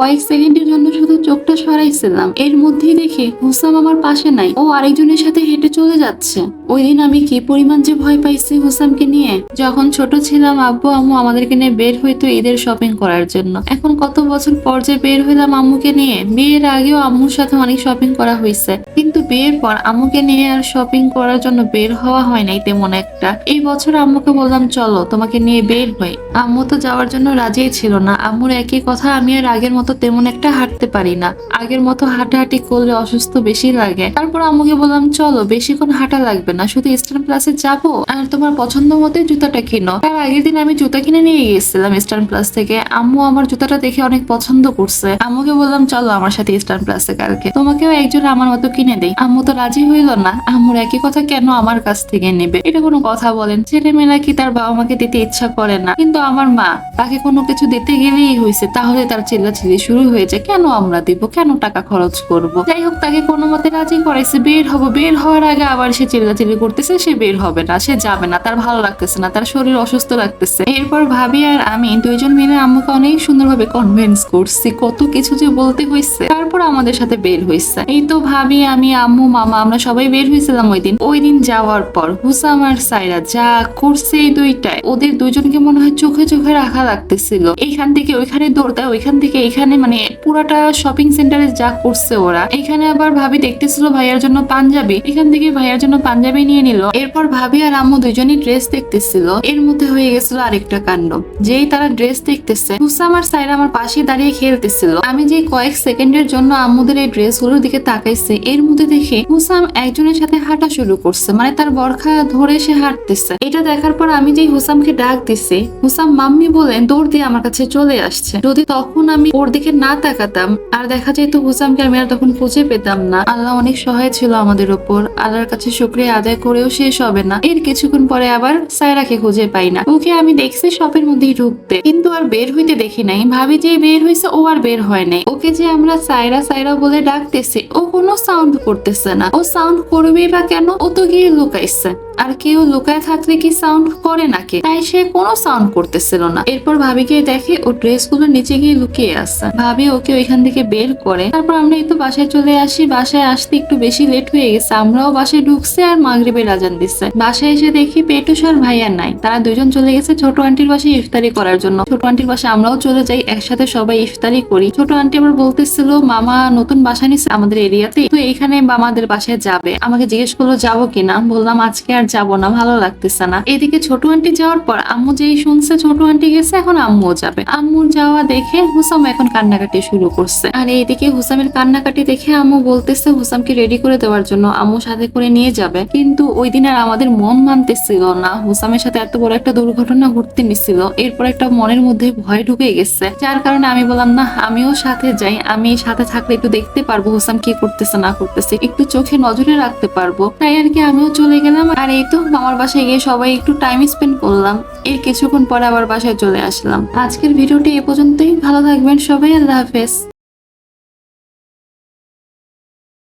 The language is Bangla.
কয়েক সেকেন্ডের জন্য শুধু চোখটা সরাইছিলাম। এর মধ্যেই দেখি হুসাম আমার পাশে নাই। ও আরেকজনের সাথে হেঁটে চলে যাচ্ছে। ওই দিন আমি কি পরিমাণ যে ভয় পাইছি হুসামকে নিয়ে। যখন ছোট ছিলাম, আব্বু, আম্মু আমাদেরকে নিয়ে বের হইতো ঈদের শপিং করার জন্য। এখন কত বছর পর যে বের হইলাম আম্মুকে নিয়ে, বিয়ের আগেও আম্মুর সাথে অনেক শপিং করা হয়েছে কিন্তু বিয়ের পর আম্মুকে নিয়ে আর শপিং করার জন্য বের হওয়া হয় নাই তেমন একটা। এই বছর আম্মুকে বললাম, চলো, তোমাকে নিয়ে বের হই। আম্মু তো যাওয়ার জন্য রাজিই ছিল না। আম্মুর একই কথা আমি আর আগের মতো তেমন একটা হাঁটতে পারি না। আগের মতো হাঁটাহাঁটি করলে অসুস্থ বেশি লাগে। তারপর আম্মুকে বললাম, চলো, বেশিক্ষণ হাঁটা লাগবে না। শুধু ইস্টার্ন প্লাসে যাব। আর তোমার পছন্দ মতো জুতাটা কিনো। তার আগের দিন আমি জুতা কিনে নিয়ে গিয়েছিলাম ইস্টার্ন প্লাস থেকে। আম্মু আমার জুতাটা দেখে অনেক পছন্দ করছে। আম্মুকে বললাম, চলো আমার সাথে ইস্টার্ন প্লাসে কালকে। তোমাকেও একজন আমার মতো কিনে দেই। আম্মু তো রাজি হইল না। আম্মুর একই কথা কেন আমার কাছ থেকে নেবে? এটা কোনো কথা বলেন। ছেলে মেয়েরা কি তার বাবা মাকে দিতে ইচ্ছা করে না? কিন্তু আমার মা, তাকে কোনো কিছু দিতে গেলেই হয়েছে তাহলে তার চিল্লাচিল্লি শুরু হয়েছে, কেন আমরা দিব? কেন টাকা খরচ করব? যাই হোক তাকে কোনো মতে রাজি করাইছে। বের হব। বের হওয়ার আগে আবার সে চিল্লাচিল্লি করতেছে, সে বের হবে না, সে যাবে না, তার ভালো লাগতেছে না, তার শরীর অসুস্থ লাগতেছে। এরপর ভাবি আর আমি দুইজন মিলে আম্মুকে অনেক সুন্দরভাবে কনভিন্স করছি, কত কিছু যে বলতে হয়েছে তারপর আমাদের সাথে বের হয়েছে এই তো ভাবি, আমি, আম্মু, মামা, আমরা সবাই বের হয়েছিলাম ওই দিন। ওই দিন যাওয়ার পর হুসাম আর সাইরা যা করছে এই দুইটায়, ওদের দুইজনকে মনে হয় চোখে চোখে রাখা লাগতেছিল। এইখান থেকে ওইখানে দৌড় দেয়, ওইখান থেকে এখানে মানে পুরাটা শপিং সেন্টারে যা করছে ওরা। এখানে আবার ভাবি দেখতেছিল ভাইয়ার জন্য পাঞ্জাবি। এখান থেকে ভাইয়ার জন্য পাঞ্জাবি নিয়ে নিল। এরপর ভাবি আর আম্মু দুজনই ড্রেস দেখতেছিল। এর মধ্যে হয়ে গেছিল আরেকটা কাণ্ড। যেই তারা ড্রেস দেখতেছে হুসাম আর সাইরা আমার পাশে দাঁড়িয়ে খেলতেছিল। আমি যে কয়েক সেকেন্ডের জন্য আম্মুদের এই ড্রেসগুলোর দিকে তাকাইছি, এর মধ্যে দেখে হুসাম একজনের সাথে হাঁটা শুরু করছে। মানে তার বরখা ধরে সে হাঁটতেছে। এটা দেখার পর আমি যে হুসামকে ডাক দিছি, হুসাম, মাম্মি বলে দৌড় দিয়ে আমার কাছে চলে আসছে। যদি তখন আমি ওর দিকে না তাকাতাম, আর দেখা যেত হুসামকে আমি আর তখন খুঁজে পেতাম না। আল্লাহ অনেক সহায় ছিল আমাদের ওপর। আল্লাহর কাছে শুক্রিয়া আদায় করেও শেষ হবে না। এর কিছুক্ষণ পরে আবার সায়রাকে খুঁজে পাই না। ওকে আমি দেখছি শপের মধ্যেই ঢুকতে। কিন্তু আর বের হইতে দেখি নাই। ভাবি যে বের হয়েছে ও আর বের হয় নাই। ওকে যে আমরা সায়রা সায়রা বলে ডাকতেছি, ও কোনো সাউন্ড করতেছে না। ও সাউন্ড করবেই বা কেন? ও তো গিয়ে লুকাইছে। আর কেউ লুকায় থাকলে কি সাউন্ড করে নাকি? তাই সে কোনো সাউন্ড করতেছিল না। এরপর ভাবি গিয়ে দেখে ও ড্রেসগুলো নিচে গিয়ে লুকিয়ে আছে। ভাবি ওকে ওইখান থেকে বের করে, তারপর আমরা তো বাসায় চলে আসি। বাসায় আসতে একটু বেশি লেট হয়ে গেছে। আমরাও বাসায় ঢুকছি আর মাগরিবের আজান দিচ্ছে। বাসায় এসে দেখি পেটুস আর ভাইয়া নাই। তারা দুজন চলে গেছে ছোট আন্টির বাসায় ইফতারি করার জন্য। ছোট আন্টির বাসায় আমরাও চলে যাই, একসাথে সবাই ইফতারি করি। ছোট আন্টি আবার বলতেছিল, মামা নতুন বাসা নিচ্ছে আমাদের এরিয়াতে। তো এইখানে মামাদের বাসায় যাবে। আমাকে জিজ্ঞেস করল, যাব কিনা? বললাম, আজকে আর যাব না, ভালো লাগতেছে না। এদিকে ছোট আন্টি যাওয়ার পর আম্মু যেই শুনছে ছোট আন্টি গেছে, এখন আম্মুও যাবে। আম্মুর যাওয়া দেখে হুসাম এখন কান্নাকাটি শুরু করছে। আর এইদিকে হুসামের কান্নাকাটি দেখে আম্মু বলতেছে, হুসামকে রেডি করে দেওয়ার জন্য আম্মু সাথে করে নিয়ে যাবে। কিন্তু ওই দিন আর আমাদের মন মানতেছিল না। হুসামের সাথে এত বড় একটা দুর্ঘটনা ঘটতে নিছিল এরপর একটা মনের মধ্যে ভয় ঢুকে গেছে। যার কারণে আমি বললাম, না, আমিও সাথে যাই। আমি সাথে থাকলে একটু দেখতে পারব হুসাম কি করতেছে, না করতেছে। একটু চোখে নজরে রাখতে পারব। তাই আর কি আমিও চলে গেলাম। আর এই তো মামার বাসায় গিয়ে সবাই একটু টাইম স্পেন্ড করলাম। এর কিছুক্ষণ পরে আবার বাসায় চলে আসলাম। আজকের ভিডিওটি এ পর্যন্তই। ভালো থাকবেন সবাই, আল্লাহ হাফেজ।